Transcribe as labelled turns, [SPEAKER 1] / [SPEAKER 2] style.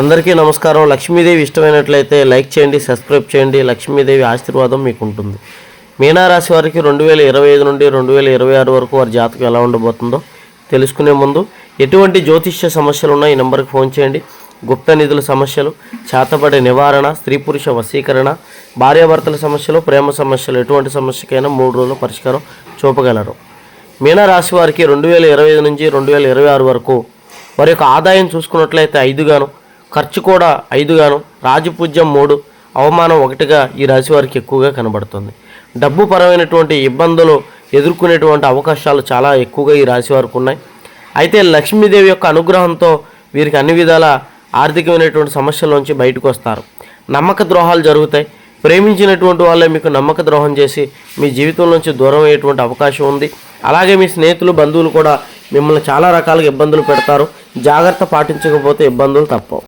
[SPEAKER 1] అందరికీ నమస్కారం. లక్ష్మీదేవి ఇష్టమైనట్లయితే లైక్ చేయండి సబ్స్క్రైబ్ చేయండి. లక్ష్మీదేవి ఆశీర్వాదం మీకు ఉంటుంది మీనారాశి వారికి రెండు వేల ఇరవై ఐదు నుండి రెండు వేల ఇరవై ఆరు వరకు వారి జాతకం ఎలా ఉండబోతుందో తెలుసుకునే ముందు ఎటువంటి జ్యోతిష్య సమస్యలు ఉన్నా ఈ నెంబర్కి ఫోన్ చేయండి. గుప్త నిధుల సమస్యలు చేతబడి నివారణ స్త్రీ పురుష వశీకరణ భార్యాభర్తల సమస్యలు ప్రేమ సమస్యలు ఎటువంటి సమస్యకైనా మూడు రోజుల పరిష్కారం చూపగలరు. మీనరాశి వారికి రెండు వేల ఇరవై ఐదు నుంచి రెండు వేల ఇరవై ఆరు వరకు వారి యొక్క ఆదాయం చూసుకున్నట్లయితే ఐదుగాను ఖర్చు కూడా ఐదుగాను రాజపూజ్యం మూడు అవమానం ఒకటిగా ఈ రాశి వారికి ఎక్కువగా కనబడుతుంది. డబ్బు పరమైనటువంటి ఇబ్బందులు ఎదుర్కొనేటువంటి అవకాశాలు చాలా ఎక్కువగా ఈ రాశి వారికి ఉన్నాయి. అయితే లక్ష్మీదేవి యొక్క అనుగ్రహంతో వీరికి అన్ని విధాల ఆర్థికమైనటువంటి సమస్యల బయటకు వస్తారు. నమ్మక ద్రోహాలు జరుగుతాయి. ప్రేమించినటువంటి వాళ్ళే మీకు నమ్మక ద్రోహం చేసి మీ జీవితం నుంచి దూరం అయ్యేటువంటి అవకాశం ఉంది. అలాగే మీ స్నేహితులు బంధువులు కూడా మిమ్మల్ని చాలా రకాలుగా ఇబ్బందులు పెడతారు. జాగ్రత్త పాటించకపోతే ఇబ్బందులు తప్పవు.